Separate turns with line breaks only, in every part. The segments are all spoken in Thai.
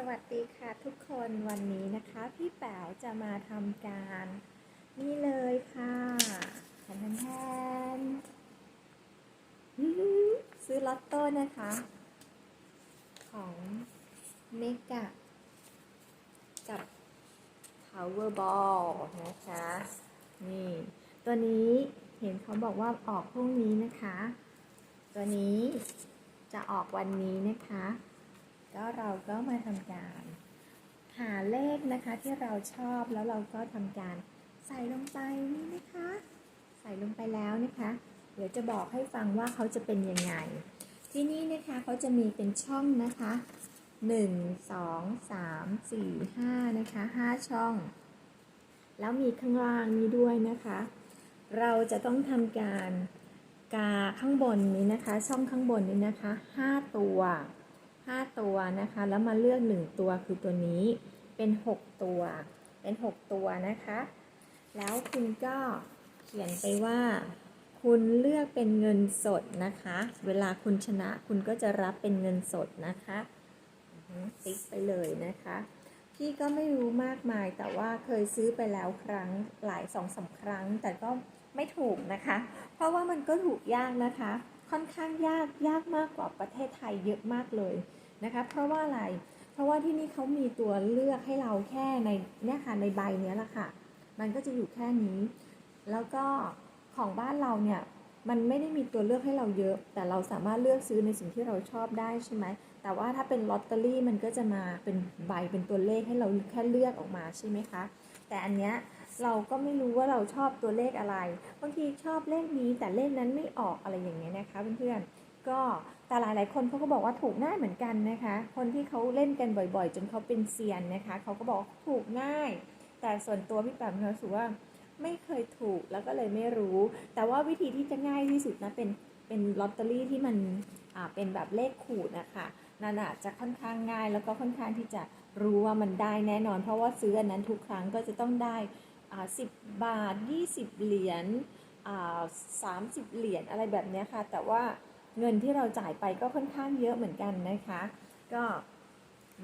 สวัสดีค่ะทุกคนวันนี้นะคะ พี่แป๋วจะมาทำการ นี่เลยค่ะแทนแทนซื้อลอตโต้นะคะ ของเมกะกับ Powerball นะคะ นี่ ตัวนี้เห็นเขาบอกว่าออกพรุ่งนี้นะคะ ตัวนี้จะออกวันนี้นะคะ ก็เราก็มาทำการ หาเลขนะคะที่เราชอบแล้วเราก็ทำการใส่ลงไปนี่นะคะ ใส่ลงไปแล้วนะคะ เดี๋ยวจะบอกให้ฟังว่าเขาจะเป็นยังไง ที่นี่นะคะเขาจะมีเป็นช่องนะคะ 1 2 3 4 5 นะคะ 5 ช่อง แล้วมีข้างล่างนี้ด้วยนะคะ เราจะต้องทำการกาข้างบนนี้นะคะ ช่องข้างบนนี้นะคะ 5 ตัว 5 ตัวนะคะ แล้วมาเลือก 1 ตัวคือตัวนี้เป็น 6 ตัว เป็น 6 ตัวนะคะ แล้วคุณก็เขียนไปว่า คุณเลือกเป็นเงินสดนะคะ เวลาคุณชนะคุณก็จะรับเป็นเงินสดนะคะติ๊กไปเลยนะคะ พี่ก็ไม่รู้มากมายแต่ว่าเคยซื้อไปแล้วครั้งหลายสองสาครั้ง แต่ก็ไม่ถูกนะคะ เพราะว่ามันก็ถูกยากนะคะ ค่อนข้างยากยากมากกว่าประเทศไทยเยอะมากเลยนะคะ เพราะว่าอะไร เพราะว่าที่นี่เขามีตัวเลือกให้เราแค่ในเนี่ยค่ะในใบเนี้ยแหละค่ะ มันก็จะอยู่แค่นี้ แล้วก็ของบ้านเราเนี่ยมันไม่ได้มีตัวเลือกให้เราเยอะ แต่เราสามารถเลือกซื้อในสิ่งที่เราชอบได้ใช่ไหม แต่ว่าถ้าเป็นลอตเตอรี่มันก็จะมาเป็นใบเป็นตัวเลขให้เราแค่เลือกออกมาใช่ไหมคะ แต่อันเนี้ย เราก็ไม่รู้ว่าเราชอบตัวเลขอะไร บางทีชอบเลขนี้แต่เลขนั้นไม่ออกอะไรอย่างเงี้ยนะคะเพื่อนๆ ก็แต่หลายๆคนเขาก็บอกว่าถูกง่ายเหมือนกันนะคะ คนที่เขาเล่นกันบ่อยๆ จนเขาเป็นเซียนนะคะเขาก็บอกถูกง่าย แต่ส่วนตัวพี่แปมเขารู้ว่าไม่เคยถูกแล้วก็เลยไม่รู้ แต่ว่าวิธีที่จะง่ายที่สุดนะเป็นเป็นลอตเตอรี่ที่มันอ่าเป็นแบบเลขขูดนะคะนั่นอาจจะค่อนข้างง่ายแล้วก็ค่อนข้างที่จะรู้ว่ามันได้แน่นอน เพราะว่าซื้ออันนั้นทุกครั้งก็จะต้องได้ 10 บาท 20 เหรียญอ่า30เหรียญอะไรแบบนี้ค่ะ แต่ว่าเงินที่เราจ่ายไปก็ค่อนข้างเยอะเหมือนกันนะคะ ก็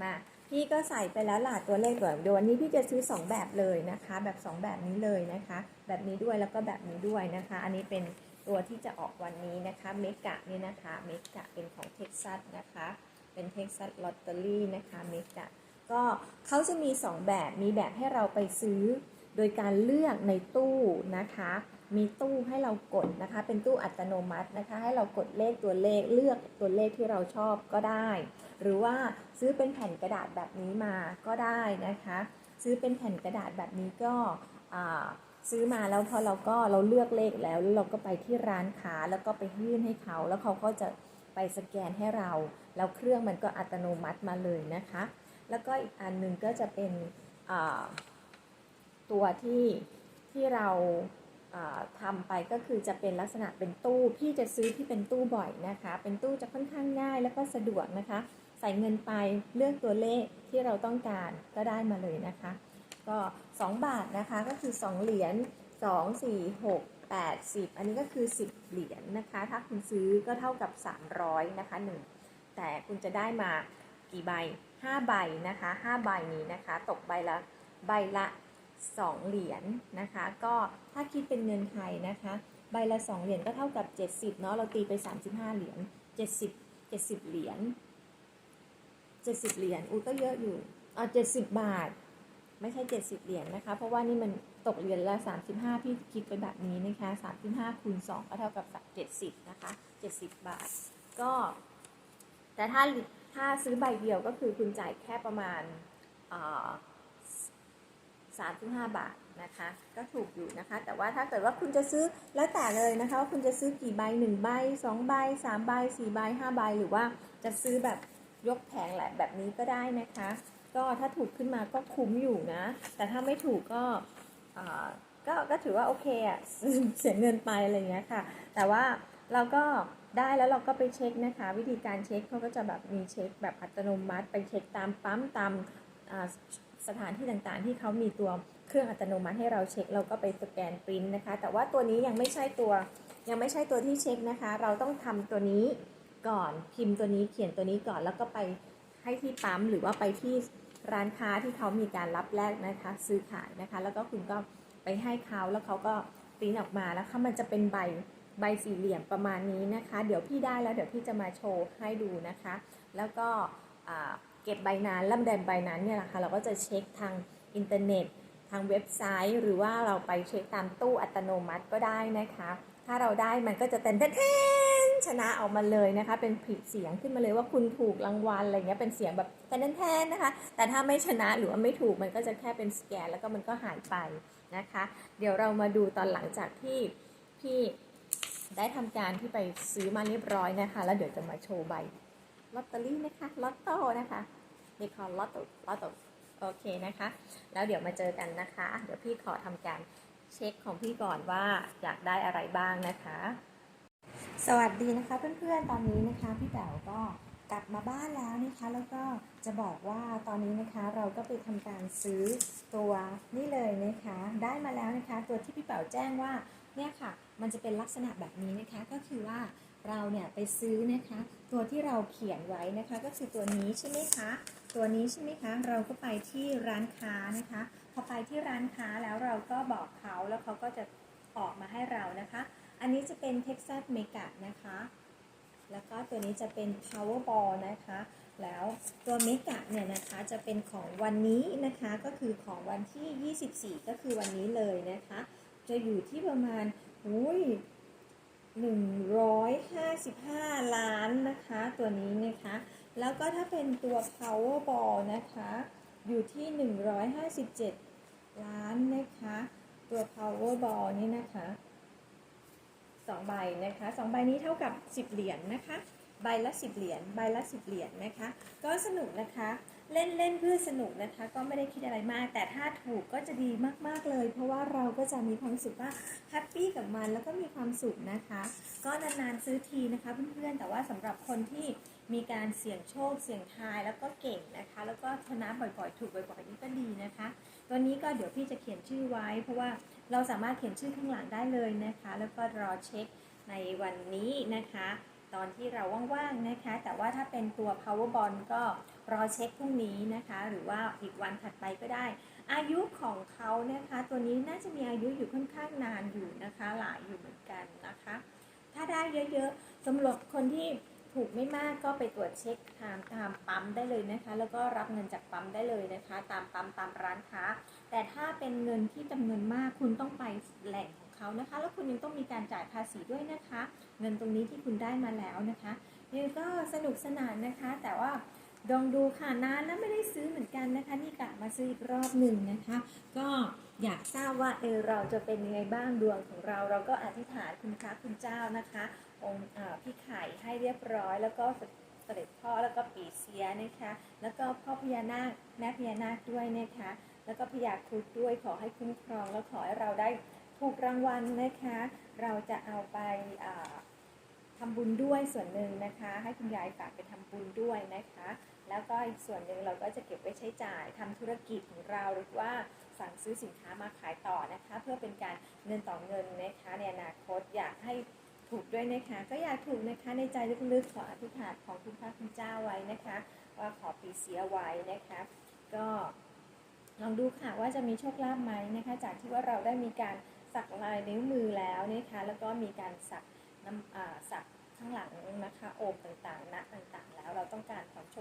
มาพี่ก็ใส่ไปแล้วหล่ะตัวเลขแบบเดี๋ยววันนี้พี่จะซื้อ 2 แบบเลยนะคะ แบบ 2 แบบนี้เลยนะคะ แบบนี้ด้วยแล้วก็แบบนี้ด้วยนะคะ อันนี้เป็นตัวที่จะออกวันนี้นะคะเมกะนี่นะคะเมกะเป็นของเท็กซัสนะคะ เป็นเท็กซัสลอตเตอรี่นะคะเมกะก็เขาจะมี 2 แบบมีแบบให้เราไปซื้อ โดยการเลือกในตู้นะคะ มีตู้ให้เรากดนะคะ เป็นตู้อัตโนมัตินะคะ ให้เรากดเลขตัวเลขเลือกตัวเลขที่เราชอบก็ได้ หรือว่าซื้อเป็นแผ่นกระดาษแบบนี้มาก็ได้นะคะ ซื้อเป็นแผ่นกระดาษแบบนี้ก็ซื้อมาแล้วพอเราก็เราเลือกเลขแล้วแล้วเราก็ไปที่ร้านค้าแล้วก็ไปยื่นให้เขา แล้วเขาก็จะไปสแกนให้เรา แล้วเครื่องมันก็อัตโนมัติมาเลยนะคะ แล้วก็อีกอันหนึ่งก็จะเป็นอ่า ตัวที่ที่เราอ่าทำไปก็คือจะเป็นลักษณะเป็นตู้พี่จะซื้อที่เป็นตู้บ่อยนะคะ เป็นตู้จะค่อนข้างง่ายแล้วก็สะดวกนะคะ ใส่เงินไปเลือกตัวเลขที่เราต้องการก็ได้มาเลยนะคะ ก็ 2 บาทนะคะก็คือ 2 เหรียญ2 4 6 8 10 อันนี้ก็คือ 10 เหรียญนะคะ ถ้าคุณซื้อก็เท่ากับ 300นะคะ1แต่คุณจะได้มากี่ใบ 5 ใบนะคะ 5 ใบนี้นะคะ ตกใบละใบละ 2 เหรียญนะคะ ก็ถ้าคิดเป็นเงินไทยนะคะ ใบละ 2 เหรียญก็เท่ากับ 70เนาะเราตีไป 35 เหรียญ70 70 เหรียญ70 เหรียญอุ้ยก็เยอะอยู่อ่า70 บาท ไม่ใช่ 70 เหรียญนะคะ เพราะว่านี่มันตกเหรียญละ 35 พี่คิดไปแบบนี้นะคะ 35คูณ2ก็เท่ากับ 70 นะคะ 70 บาท ก็ แต่ถ้าถ้าซื้อใบเดียวก็คือคุณจ่ายแค่ประมาณอ่า 35 บาทนะคะ ก็ถูกอยู่นะคะ แต่ว่าถ้าเกิดว่าคุณจะซื้อแล้วแต่เลยนะคะว่าคุณจะซื้อกี่ใบ1ใบ2ใบ3ใบ4ใบ5ใบหรือว่าจะซื้อแบบยกแผงแหละแบบนี้ก็ได้นะคะ ก็ถ้าถูกขึ้นมาก็คุ้มอยู่นะ แต่ถ้าไม่ถูกก็ก็ก็ถือว่าโอเคอะเสียเงินไปอะไรอย่างเงี้ยค่ะ แต่ว่าเราก็ได้แล้วเราก็ไปเช็คนะคะ วิธีการเช็คเขาก็จะแบบมีเช็คแบบอัตโนมัติ ไปเช็คตามปั๊มตาม สถานที่ต่างๆ ที่เขามีตัวเครื่องอัตโนมัติให้เราเช็ค เราก็ไปสแกนปริ้นนะคะ แต่ว่าตัวนี้ยังไม่ใช่ตัวยังไม่ใช่ตัวที่เช็คนะคะ เราต้องทำตัวนี้ก่อนพิมพ์ตัวนี้เขียนตัวนี้ก่อนแล้วก็ไปให้ที่ปั๊มหรือว่าไปที่ร้านค้าที่เขามีการรับแลกนะคะ ซื้อขายนะคะ แล้วก็คุณก็ไปให้เขาแล้วเขาก็ปริ้นออกมาแล้วค่ะมันจะเป็นใบใบสี่เหลี่ยมประมาณนี้นะคะ เดี๋ยวพี่ได้แล้วเดี๋ยวพี่จะมาโชว์ให้ดูนะคะ แล้วก็ เก็บใบนั้นลำแดับใบนั้นเนี่ยแหละคะเราก็จะเช็คทางอินเทอร์เน็ต ทางเว็บไซต์ หรือว่าเราไปเช็คตามตู้อัตโนมัติก็ได้นะคะ ถ้าเราได้มันก็จะเต้นเต้นชนะออกมาเลยนะคะ เป็นผิดเสียงขึ้นมาเลยว่าคุณถูกรางวัลอะไรเงี้ยเป็นเสียงแบบเต้นแทนนะคะ แต่ถ้าไม่ชนะหรือว่าไม่ถูกมันก็จะแค่เป็นสแกนแล้วก็มันก็หายไปนะคะ เดี๋ยวเรามาดูตอนหลังจากที่พี่ได้ทำการที่ไปซื้อมาเรียบร้อยนะคะ แล้วเดี๋ยวจะมาโชว์ใบ ลอตเตอรี่นะคะลอตโต้นะคะเรียกเขาลอตโต้ลอตโต้โอเคนะคะ แล้วเดี๋ยวมาเจอกันนะคะ เดี๋ยวพี่ขอทำการเช็คของพี่ก่อนว่าอยากได้อะไรบ้างนะคะ สวัสดีนะคะเพื่อนๆตอนนี้นะคะ พี่แป๋วก็กลับมาบ้านแล้วนะคะ แล้วก็จะบอกว่าตอนนี้นะคะเราก็ไปทำการซื้อตัวนี่เลยนะคะ ได้มาแล้วนะคะ ตัวที่พี่แป๋วแจ้งว่าเนี่ยค่ะ มันจะเป็นลักษณะแบบนี้นะคะ ก็คือว่า เราเนี่ยไปซื้อนะคะ ตัวที่เราเขียนไว้นะคะก็คือตัวนี้ใช่ไหมคะ ตัวนี้ใช่ไหมคะ เราก็ไปที่ร้านค้านะคะ พอไปที่ร้านค้าแล้วเราก็บอกเขาแล้วเขาก็จะออกมาให้เรานะคะ อันนี้จะเป็น Texas Mega นะคะ แล้วก็ตัวนี้จะเป็น Powerball นะคะ แล้วตัว Mega เนี่ยนะคะจะเป็นของวันนี้นะคะก็คือของวันที่ 24 ก็คือวันนี้เลยนะคะ จะอยู่ที่ประมาณอุ้ย 155 ล้านนะคะ ตัวนี้นะคะ แล้วก็ถ้าเป็นตัว Powerball นะคะ อยู่ที่ 157 ล้านนะคะ ตัว Powerball นี่นะคะสองใบนะคะสองใบนี้เท่ากับ 10 เหรียญนะคะ ใบละ 10 เหรียญ ใบละ 10 เหรียญนะคะ ก็สนุกนะคะ เล่นเล่นเพื่อสนุกนะคะ ก็ไม่ได้คิดอะไรมาก แต่ถ้าถูกก็จะดีมาก ๆเลย เพราะว่าเราก็จะมีความสุขว่าแฮปปี้กับมันแล้วก็มีความสุขนะคะ ก็นานๆซื้อทีนะคะเพื่อนๆแต่ว่าสำหรับคนที่มีการเสี่ยงโชค เสี่ยงทายแล้วก็เก่งนะคะ แล้วก็ชนะบ่อยๆ ถูกบ่อยๆนี่ก็ดีนะคะ ตัวนี้ก็เดี๋ยวพี่จะเขียนชื่อไว้ เพราะว่าเราสามารถเขียนชื่อข้างหลังได้เลยนะคะ แล้วก็รอเช็คในวันนี้นะคะ ตอนที่เราว่างๆนะคะ แต่ว่าถ้าเป็นตัว power bond ก็ รอเช็คพรุ่งนี้นะคะ หรือว่าอีกวันถัดไปก็ได้ อายุของเขานะคะ ตัวนี้น่าจะมีอายุอยู่ค่อนข้างนานอยู่นะคะ หลายอยู่เหมือนกันนะคะ ถ้าได้เยอะๆสำหรับคนที่ถูกไม่มากก็ไปตรวจเช็คตามตามปั๊มได้เลยนะคะ แล้วก็รับเงินจากปั๊มได้เลยนะคะ ตามปั๊มตามร้านค้า แต่ถ้าเป็นเงินที่จำนวนมากคุณต้องไปแหล่งของเขานะคะ แล้วคุณยังต้องมีการจ่ายภาษีด้วยนะคะ เงินตรงนี้ที่คุณได้มาแล้วนะคะนี่ก็สนุกสนานนะคะ แต่ว่า ลองดูค่ะนานแล้วไม่ได้ซื้อเหมือนกันนะคะ นี่กะมาซื้ออีกรอบหนึ่งนะคะ ก็อยากทราบว่าเออเราจะเป็นยังไงบ้างดวงของเรา เราก็อธิษฐานคุณพระคุณเจ้านะคะ องค์พี่ไข่ให้เรียบร้อย แล้วก็เสด็จพ่อแล้วก็ปีเสียนะคะ แล้วก็พ่อพญานาคแม่พญานาคด้วยนะคะ แล้วก็พญาครุฑด้วยขอให้คุ้มครอง แล้วขอให้เราได้ถูกรางวัลนะคะ เราจะเอาไปอ่า ทำบุญด้วยส่วนหนึ่งนะคะ ให้คุณยายฝากไปทำบุญด้วยนะคะ แล้วก็อีกส่วนหนึ่งเราก็จะเก็บไว้ใช้จ่ายทำธุรกิจของเราหรือว่าสั่งซื้อสินค้ามาขายต่อนะคะ เพื่อเป็นการเงินต่อเงินนะคะในอนาคตอยากให้ถูกด้วยนะคะ ก็อยากถูกนะคะในใจลึกๆขออธิษฐานของคุณพระคุณเจ้าไว้นะคะ ว่าขอปีเสียไว้นะคะ ก็ลองดูค่ะว่าจะมีโชคลาภไหมนะคะ จากที่ว่าเราได้มีการสักลายนิ้วมือแล้วนะคะ แล้วก็มีการสักน้ำสัก ข้างหลังนะคะ โอมต่างๆนะต่างๆ แล้วเราต้องการความโชค